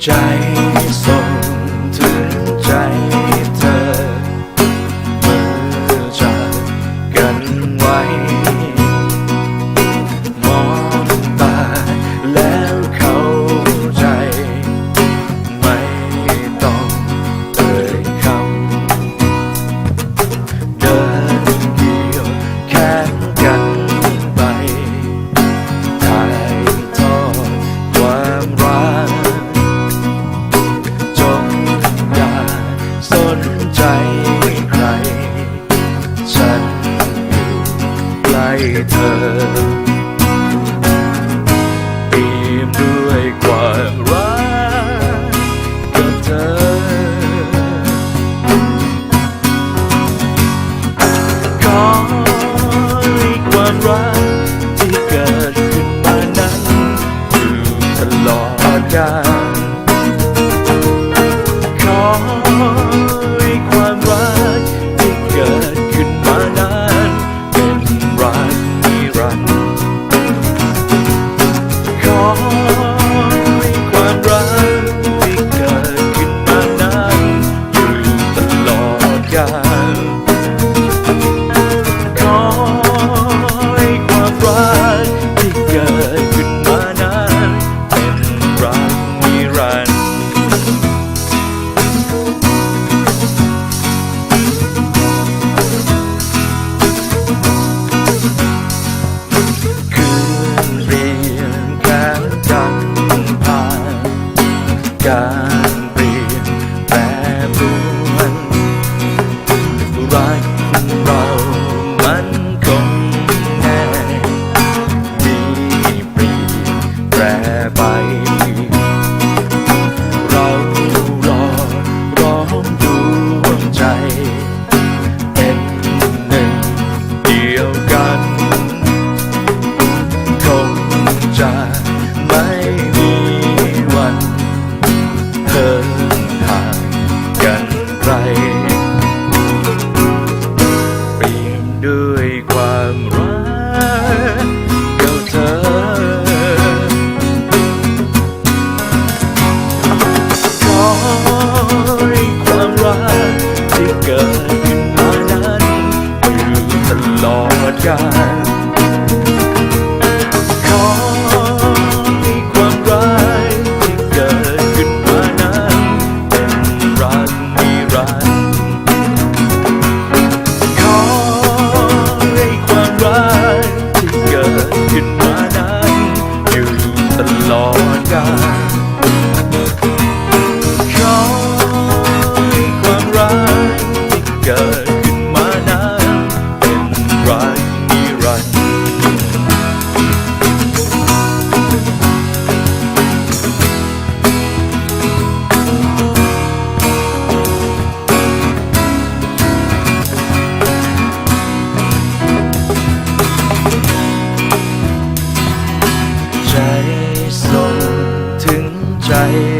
trái rồi. นใจใคร ฉันอยู่ใกล้เธอเต็มด้วยความรักกับเธอ ขอให้ความรักที่เกิดขึ้นมานั้นอยู่ตลอดกาล ส่วนรักเรามันคงแน่มีปรีแปรไป ลอดกาล caer.